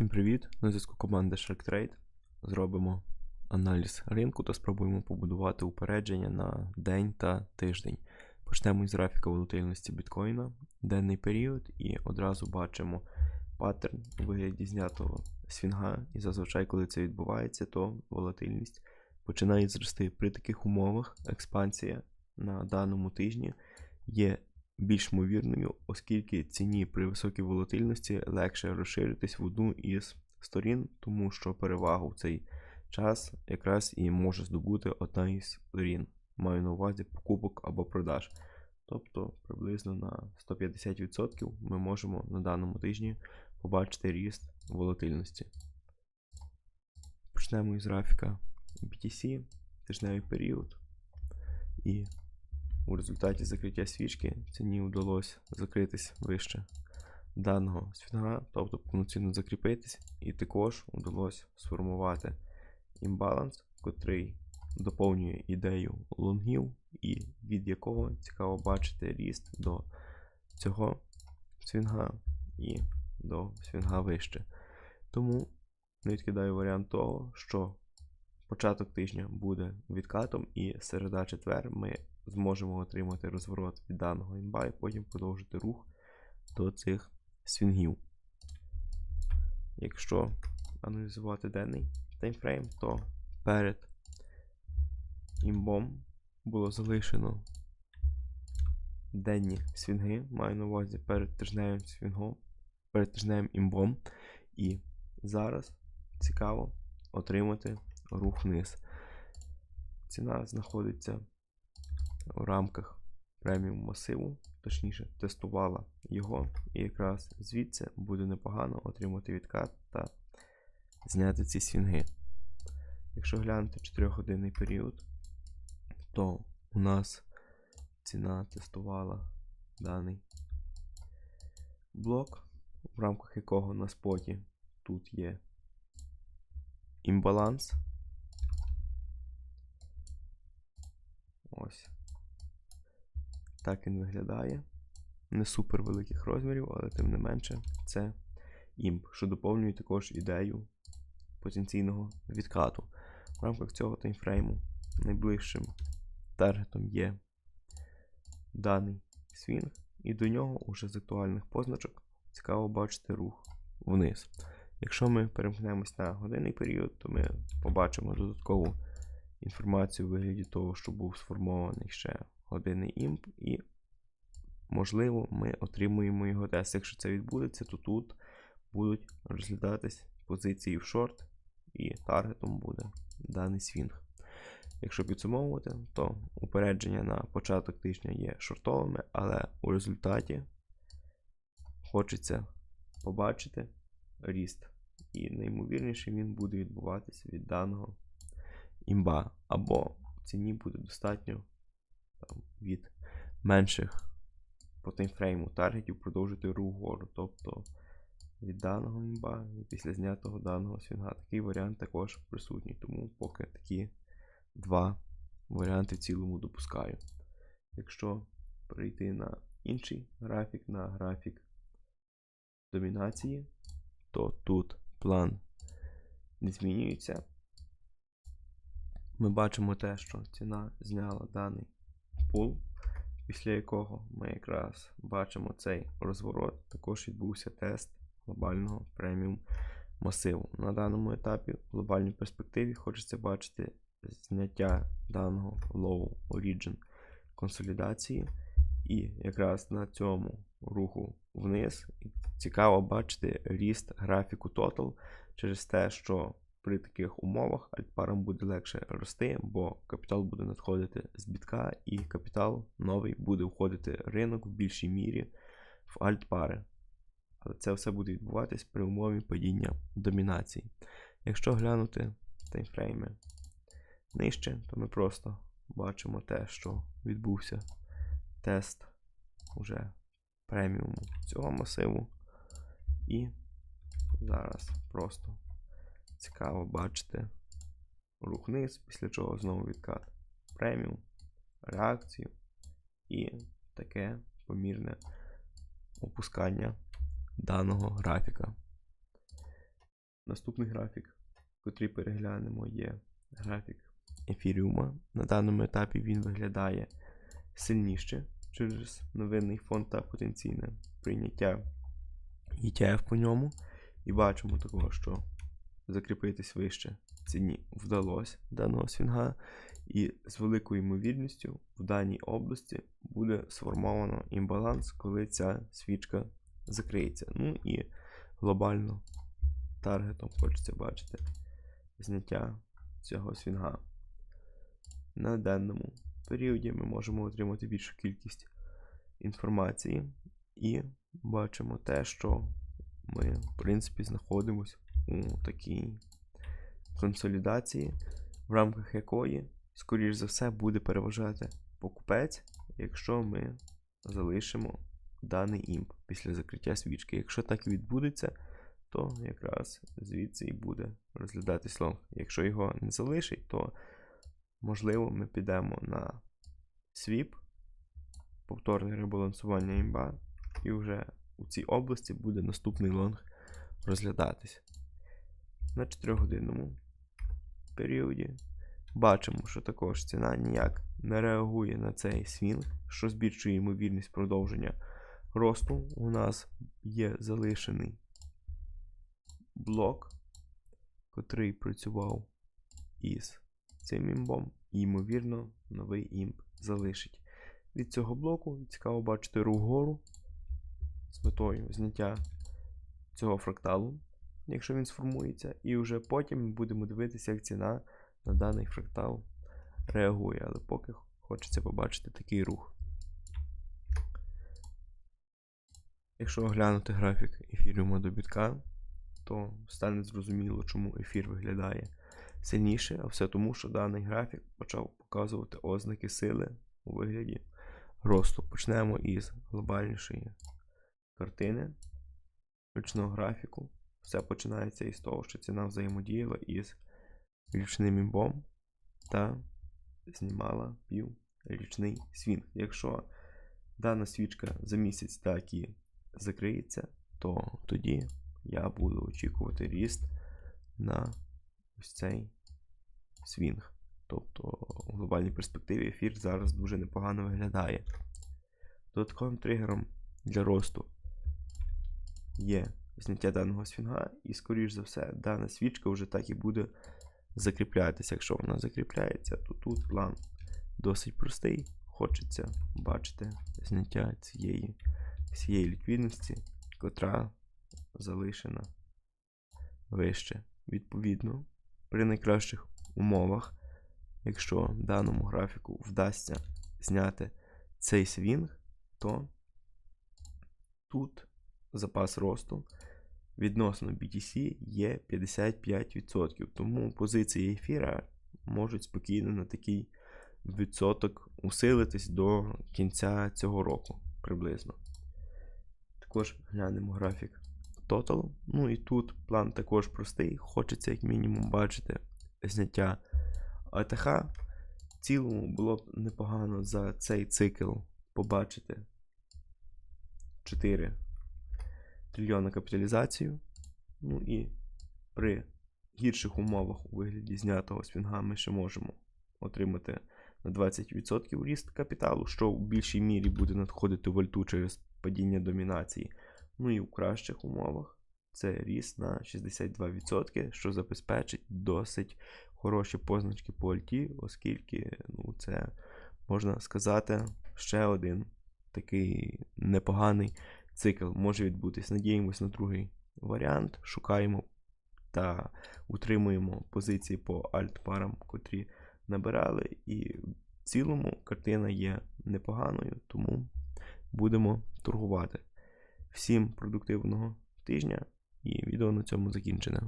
Всім привіт! На зв'язку команда SharkTrade. Зробимо аналіз ринку та спробуємо побудувати упередження на день та тиждень. Почнемо із графіка волатильності біткоїна, денний період, і одразу бачимо паттерн у вигляді знятого свінга. І зазвичай, коли це відбувається, то волатильність починає зрости. При таких умовах експансія на даному тижні є більш ймовірною, оскільки ціні при високій волатильності легше розширитись в одну із сторін, тому що перевагу в цей час якраз і може здобути одна із сторін. Маю на увазі покупок або продаж. Тобто приблизно на 150% ми можемо на даному тижні побачити ріст волатильності. Почнемо із графіка BTC, тижневий період. І у результаті закриття свічки ціні вдалося закритись вище даного свінга, тобто повноцінно закріпитись, і також вдалося сформувати імбаланс, котрий доповнює ідею лонгів, і від якого цікаво бачити ріст до цього свінга і до свінга вище. Тому не відкидаю варіант того, що початок тижня буде відкатом, і середа-четвер ми зможемо отримати розворот від даного імба і потім продовжити рух до цих свінгів. Якщо аналізувати денний таймфрейм, то перед імбом було залишено денні свінги, маю на увазі перед тижневим свінгом, перед тижневим імбом. І зараз цікаво отримати рух вниз. Ціна знаходиться в рамках преміум масиву, точніше, тестувала його, і якраз звідси буде непогано отримати відкат та зняти ці свінги. Якщо глянути 4-годинний період, то у нас ціна тестувала даний блок, в рамках якого на споті тут є імбаланс. Ось. Так він виглядає. Не супер великих розмірів, але тим не менше це імп, що доповнює також ідею потенційного відкату. В рамках цього таймфрейму найближчим таргетом є даний свінг, і до нього уже з актуальних позначок цікаво бачити рух вниз. Якщо ми перемкнемось на годинний період, то ми побачимо додаткову інформацію у вигляді того, що був сформований ще годинний імп, і, можливо, ми отримуємо його тест. Якщо це відбудеться, то тут будуть розглядатись позиції в шорт, і таргетом буде даний свінг. Якщо підсумовувати, то упередження на початок тижня є шортовими, але у результаті хочеться побачити ріст. І наймовірніше він буде відбуватися від даного імба. Або ціні буде достатньо там, від менших по таймфрейму таргетів продовжити рух вгору. Тобто від даного імба і після знятого даного свінга. Такий варіант також присутній. Тому поки такі два варіанти в цілому допускаю. Якщо перейти на інший графік, на графік домінації, то тут план не змінюється. Ми бачимо те, що ціна зняла даний пул, після якого ми якраз бачимо цей розворот. Також відбувся тест глобального преміум масиву. На даному етапі в глобальній перспективі хочеться бачити зняття даного low origin консолідації. І якраз на цьому руху вниз цікаво бачити ріст графіку Total через те, що при таких умовах альтпарам буде легше рости, бо капітал буде надходити з бітка, і капітал новий буде входити ринок в більшій мірі в альтпари. Але це все буде відбуватись при умові падіння домінації. Якщо глянути таймфрейми нижче, то ми просто бачимо те, що відбувся тест уже преміуму цього масиву. І зараз просто цікаво бачити рух вниз, після чого знову відкат преміум, реакцію і таке помірне опускання даного графіка. наступний графік, котрий переглянемо, є графік ефіріума. На даному етапі він виглядає сильніше через новинний фонд та потенційне прийняття ETF по ньому. І бачимо такого, що закріпитись вище ціні вдалося даного свінга, і з великою ймовірністю в даній області буде сформовано імбаланс, коли ця свічка закриється. Ну і глобально таргетом хочеться бачити зняття цього свінга. На даному періоді ми можемо отримати більшу кількість інформації і бачимо те, що ми, в принципі, знаходимося у такій консолідації, в рамках якої, скоріш за все, буде переважати покупець, якщо ми залишимо даний імп після закриття свічки. Якщо так і відбудеться, то якраз звідси і буде розглядатись лонг. Якщо його не залишить, то можливо ми підемо на свіп, повторне ребалансування імба, і вже у цій області буде наступний лонг розглядатись. На 4-годинному періоді бачимо, що також ціна ніяк не реагує на цей свінг, що збільшує ймовірність продовження росту. У нас є залишений блок, котрий працював із цим імбом, і, ймовірно, новий імб залишить. Від цього блоку цікаво бачити рух вгору з метою зняття цього фракталу, якщо він сформується, і вже потім будемо дивитися, як ціна на даний фрактал реагує. Але поки хочеться побачити такий рух. Якщо оглянути графік ефіріума до бітка, то стане зрозуміло, чому ефір виглядає сильніше, а все тому, що даний графік почав показувати ознаки сили у вигляді росту. Почнемо із глобальнішої картини ручного графіку. Все починається із того, що ціна взаємодіяла із річним імбом та знімала піврічний свінг. Якщо дана свічка за місяць так і закриється, то тоді я буду очікувати ріст на ось цей свінг. Тобто у глобальній перспективі ефір зараз дуже непогано виглядає. Додатковим тригером для росту є зняття даного свінга, і, скоріш за все, дана свічка вже так і буде закріплятися. Якщо вона закріпляється, то тут план досить простий. Хочеться бачити зняття цієї всієї ліквідності, котра залишена вище. Відповідно, при найкращих умовах, якщо даному графіку вдасться зняти цей свінг, то тут запас росту відносно BTC є 55%. Тому позиції ефіра можуть спокійно на такий відсоток усилитись до кінця цього року приблизно. Також глянемо графік Total. Ну і тут план також простий. Хочеться, як мінімум, бачити зняття АТХ. В цілому було б непогано за цей цикл побачити 4 трильйона капіталізацію. Ну і при гірших умовах у вигляді знятого свінга ми ще можемо отримати на 20% ріст капіталу, що в більшій мірі буде надходити в вальту через падіння домінації. Ну і в кращих умовах це ріст на 62%, що забезпечить досить хороші позначки по альті, оскільки ну, це, можна сказати, ще один такий непоганий цикл може відбутись. Надіємось на другий варіант. Шукаємо та утримуємо позиції по альтпарам, котрі набирали. І в цілому картина є непоганою, тому будемо торгувати. Всім продуктивного тижня і відео на цьому закінчене.